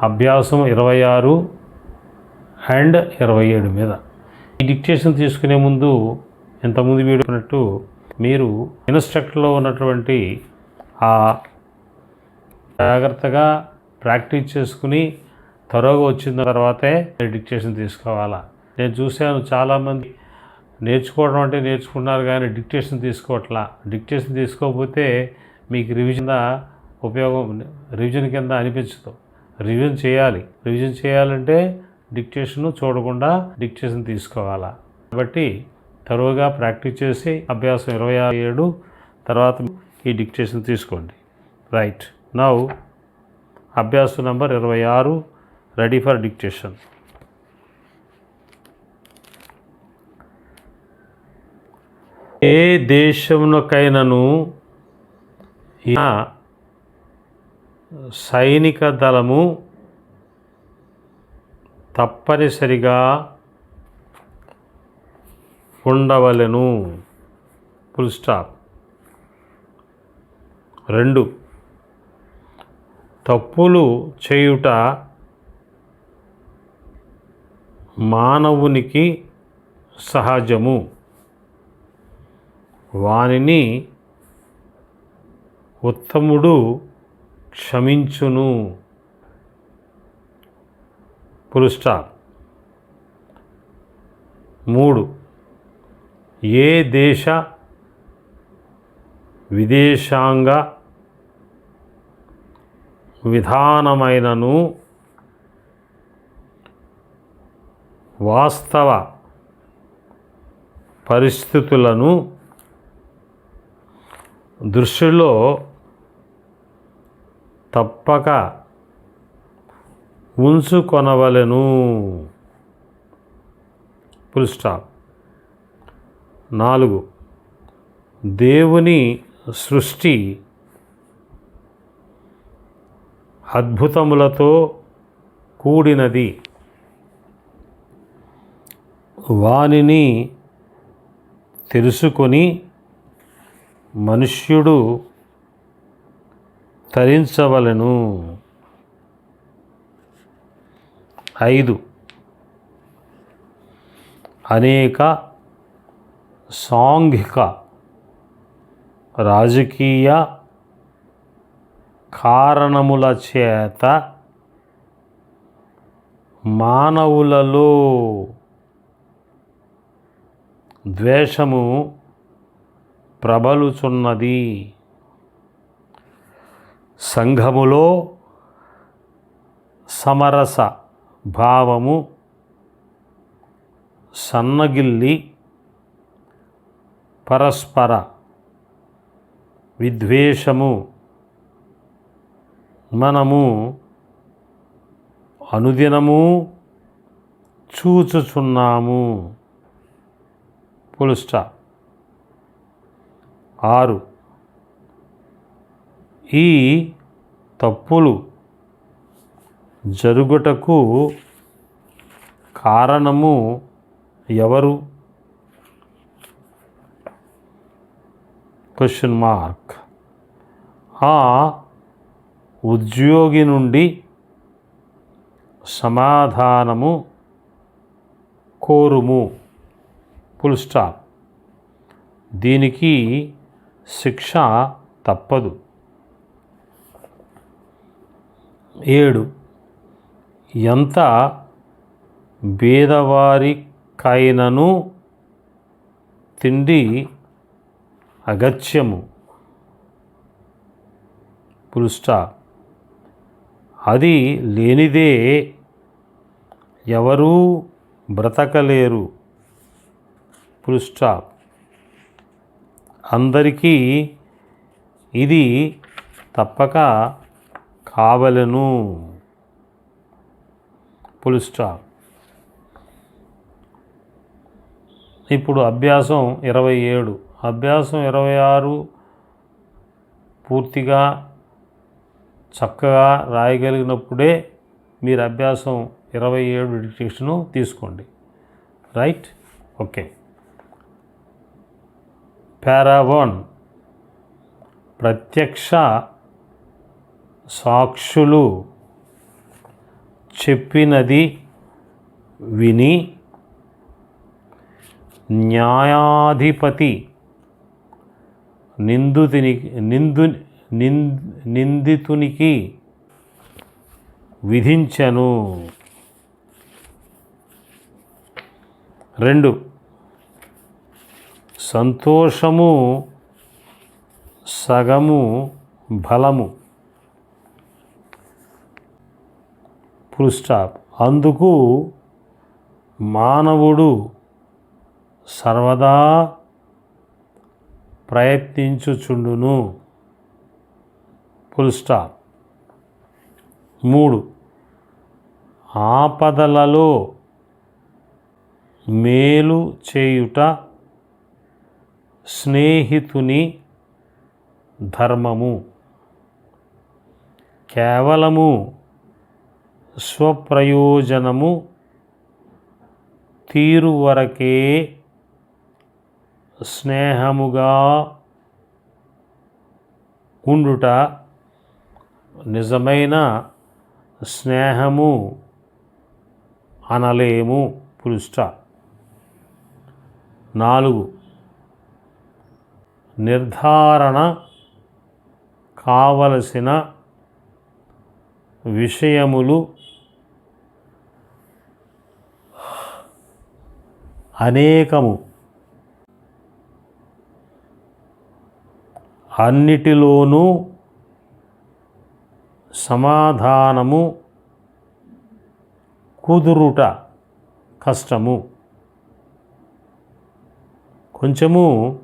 అభ్యాసం ఇరవై ఆరు అండ్ ఇరవై ఏడు మీద. ఈ డిక్టేషన్ తీసుకునే ముందు ఇంతకుముందు వీడియోనట్టు మీరు ఇన్స్ట్రక్టర్లో ఉన్నటువంటి ఆ జాగ్రత్తగా ప్రాక్టీస్ చేసుకుని త్వరగా వచ్చిన తర్వాతే డిక్టేషన్ తీసుకోవాలా. నేను చూశాను చాలామంది నేర్చుకోవడం అంటే నేర్చుకున్నారు కానీ డిక్టేషన్ తీసుకోవట్లా. డిక్టేషన్ తీసుకోకపోతే మీకు రివిజన్ ఉపయోగం రివిజన్ కింద అనిపించదు. రివిజన్ చేయాలి. రివిజన్ చేయాలంటే డిక్టేషన్ చూడకుండా డిక్టేషన్ తీసుకోవాలా. కాబట్టి తరువుగా ప్రాక్టీస్ చేసి అభ్యాసం ఇరవై ఏడు తర్వాత ఈ డిక్టేషన్ తీసుకోండి. రైట్. నౌ అభ్యాసం నంబర్ ఇరవై ఆరు రెడీ ఫర్ డిక్టేషన్. ఏ దేశమునకైనను సైనిక దళము తప్పనిసరిగా ఉండవలెను. ఫుల్ స్టాప్ రెండు. తప్పులు చేయుట మానవునికి సహజము. వానిని ఉత్తముడు క్షమించును. పురుస్టా మూడు. ఏ దేశ విదేశాంగ విధానమైనను వాస్తవ పరిస్థితులను దృష్టిలో తప్పక ఉంచుకొనవలెను. ఫుల్ స్టాప్ నాలుగు. దేవుని సృష్టి అద్భుతములతో కూడినది. వానిని తెలుసుకొని మనుష్యుడు తరించవలను. ఐదు. అనేక సాంఘిక రాజకీయ కారణముల చేత మానవులలో ద్వేషము ప్రబలుచున్నది. సంఘములో సమరస భావము సన్నగిల్లి పరస్పర విద్వేషము మనము అనుదినము చూచుచున్నాము. పులుస్టా ఆరు. ఈ తప్పులు జరుగుటకు కారణము ఎవరు? క్వశ్చన్ మార్క్ ఆ ఉద్యోగి నుండి సమాధానము కోరుము. ఫుల్ స్టాప్ దీనికి శిక్ష తప్పదు. ఏడు. ఎంత బీదవారికైనను తిండి అగత్యము? పులుస్టా అది లేనిదే ఎవరూ బ్రతకలేరు. పులుస్టా అందరికీ ఇది తప్పక కావలను. పులుస్టా ఇప్పుడు అభ్యాసం ఇరవై ఏడు. అభ్యాసం ఇరవై ఆరు పూర్తిగా చక్కగా రాయగలిగినప్పుడే మీరు అభ్యాసం ఇరవై ఏడు డిక్టేషను తీసుకోండి. రైట్ ఓకే పారా వన్ ప్రత్యక్ష సాక్షులు చెప్పినది విని న్యాయాధిపతి నిందితుని నిందు నిందితునికి విధించను. రెండు సంతోషము సగము బలము. ఫుల్ స్టాప్ అందుకు మానవుడు సర్వదా ప్రయత్నించుచుండును. ఫుల్ స్టాప్ మూడు. ఆపదలలో మేలు చేయుట స్నేహితుని ధర్మము. కేవలము స్వప్రయోజనము తీరువరకే స్నేహముగా ఉండుట నిజమైన స్నేహము అనలేము. పులుష్ట నాలుగు. నిర్ధారణ కావలసిన విషయములు అనేకము. అన్నిటిలోనూ సమాధానము కుదురుట కష్టము. కొంచెము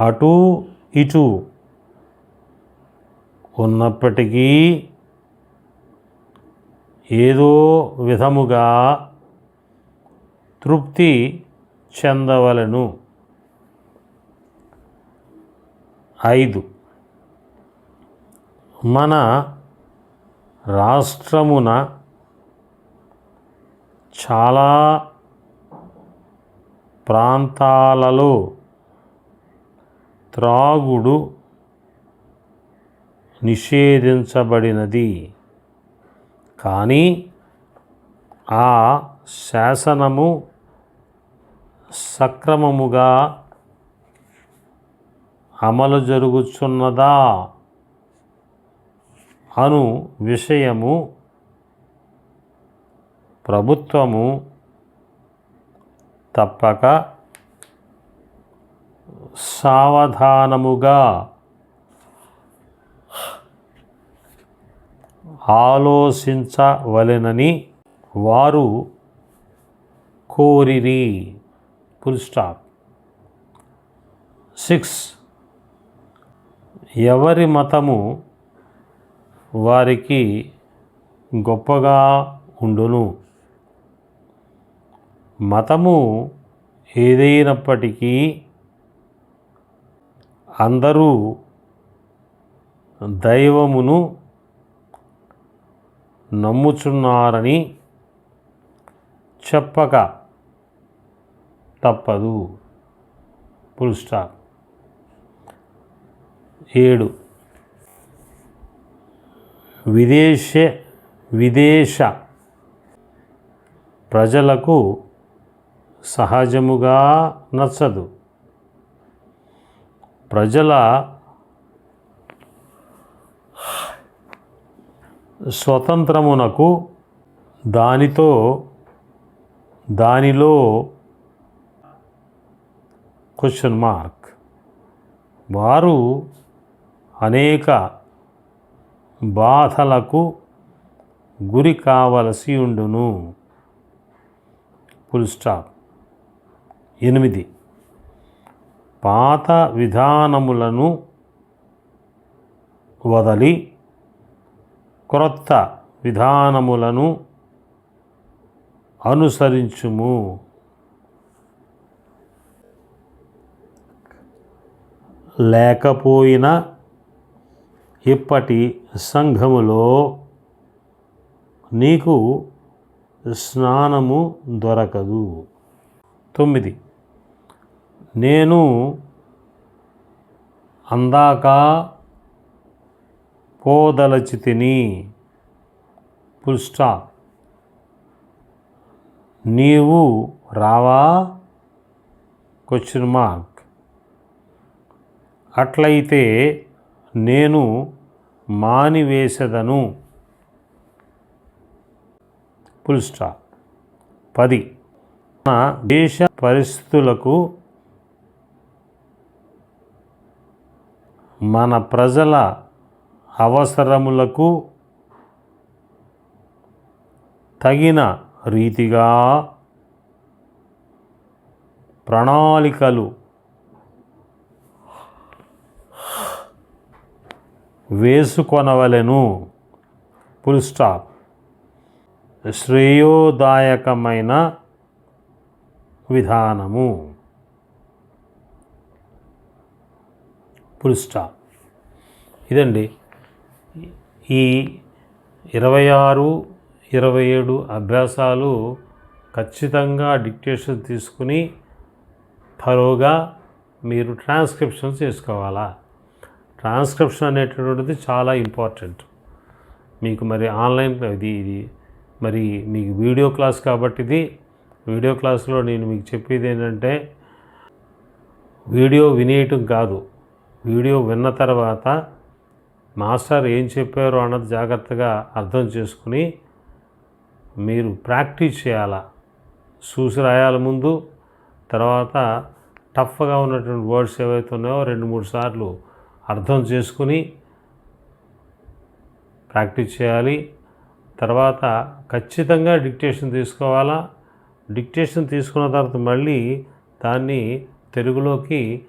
అటు ఇటు ఉన్నప్పటికీ ఏదో విధముగా తృప్తి చెందవలను. ఐదు. మన రాష్ట్రమున చాలా ప్రాంతాలలో త్రాగుడు నిషేధించబడినది. కానీ ఆ శాసనము సక్రమముగా అమలు జరుగుచున్నదా అను విషయము ప్రభుత్వము తప్పక సావధానముగా ఆలోచించవలెనని వారు కోరిరి. ఫుల్ స్టాప్ సిక్స్ ఎవరి మతము వారికి గొప్పగా ఉండును? మతము ఏదైనప్పటికీ అందరూ దైవమును నమ్ముచున్నారని చెప్పక తప్పదు. ఫుల్ స్టాప్ ఏడు. విదేశ విదేశ ప్రజలకు సహజముగా నచ్చదు. ప్రజల స్వతంత్రమునకు దానితో దానిలో క్వశ్చన్ మార్క్ వారు అనేక బాధలకు గురి కావలసి ఉండును. ఫుల్ స్టాప్ ఎనిమిది. పాత విధానములను వదలి క్రొత్త విధానములను అనుసరించుము. లేకపోయినా ఇప్పటి సంఘములో నీకు స్నానము దొరకదు. తొమ్మిది. నేను అందాక పోదలచి తిని పుష్టా. నీవు రావా? క్వశ్చన్ మార్క్ అట్లయితే నేను మానివేసెదను. Full stop. పది. నా దేశ పరిస్థితులకు మన ప్రజల అవసరములకు తగిన రీతిగా ప్రణాళికలు వేసుకొనవలెను. ఫుల్ స్టాప్ శ్రేయోదాయకమైన విధానము. ఫుల్ స్టాప్ ఇదండి. ఈ ఇరవై ఆరు ఇరవై ఏడు అభ్యాసాలు ఖచ్చితంగా డిక్టేషన్ తీసుకుని థరోగా మీరు ట్రాన్స్క్రిప్షన్ చేసుకోవాలా? ట్రాన్స్క్రిప్షన్ అనేటటువంటిది చాలా ఇంపార్టెంట్. మీకు మరి ఆన్లైన్ ఇది ఇది మరి మీకు వీడియో క్లాస్ కాబట్టి ఇది. వీడియో క్లాస్లో నేను మీకు చెప్పేది ఏంటంటే వీడియో వినేయటం కాదు. వీడియో విన్న తర్వాత మాస్టర్ ఏం చెప్పారో అన్నది జాగ్రత్తగా అర్థం చేసుకుని మీరు ప్రాక్టీస్ చేయాలా? చూసి రాయాలి ముందు. తర్వాత టఫ్గా ఉన్నటువంటి వర్డ్స్ ఏవైతే ఉన్నాయో రెండు మూడు సార్లు అర్థం చేసుకుని ప్రాక్టీస్ చేయాలి. తర్వాత ఖచ్చితంగా డిక్టేషన్ తీసుకోవాలా? డిక్టేషన్ తీసుకున్న తర్వాత మళ్ళీ దాన్ని తెలుగులోకి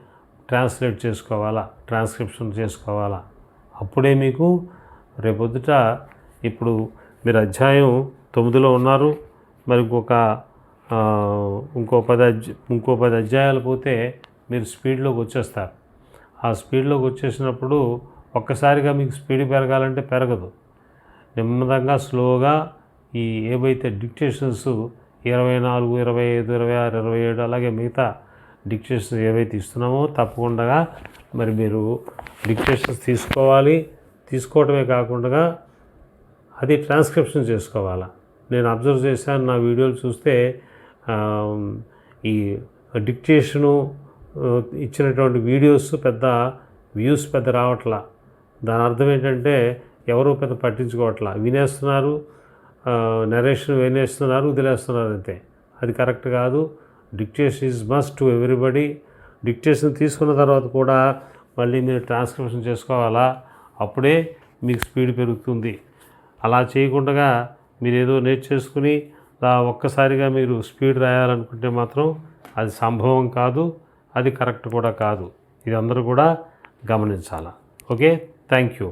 ట్రాన్స్లేట్ చేసుకోవాలా? ట్రాన్స్క్రిప్షన్ చేసుకోవాలా? అప్పుడే మీకు రేపొద్దుట ఇప్పుడు మీరు అధ్యాయం తొమ్మిదిలో ఉన్నారు. మరి ఇంకొక ఇంకో పది అధ్య ఇంకో పది అధ్యాయాలు పోతే మీరు స్పీడ్లోకి వచ్చేస్తారు. ఆ స్పీడ్లోకి వచ్చేసినప్పుడు ఒక్కసారిగా మీకు స్పీడ్ పెరగాలంటే పెరగదు. నెమ్మదంగా స్లోగా ఈ ఏవైతే డిక్టేషన్స్ ఇరవై నాలుగు ఇరవై ఐదు ఇరవై ఆరు ఇరవై ఏడు అలాగే మిగతా డిక్టేషన్స్ ఏవైతే ఇస్తున్నామో తప్పకుండా మరి మీరు డిక్టేషన్స్ తీసుకోవాలి. తీసుకోవటమే కాకుండా అది ట్రాన్స్క్రిప్షన్ చేసుకోవాలా. నేను అబ్జర్వ్ చేశాను నా వీడియోలు చూస్తే ఈ డిక్టేషను ఇచ్చినటువంటి వీడియోస్ పెద్ద వ్యూస్ పెద్ద రావట్లా. దాని అర్థం ఏంటంటే ఎవరు పెద్ద పట్టించుకోవట్లా. వినేస్తున్నారు నరేషన్ వినేస్తున్నారు వదిలేస్తున్నారు అంతే. అది కరెక్ట్ కాదు. Dictation is must to everybody dictation తీసుకున్న తర్వాత కూడా మళ్ళీ మీరు ట్రాన్స్క్రిప్షన్ చేసుకోవాలా? అప్పుడే మీకు స్పీడ్ పెరుగుతుంది. అలా చేయకుండా మీరు ఏదో నేర్చేసుకుని ఒక్కసారిగా మీరు స్పీడ్ రాయాలనుకుంటే మాత్రం అది సంభవం కాదు. అది కరెక్ట్ కూడా కాదు. ఇది అందరూ కూడా గమనించాలి? ఓకే? Thank you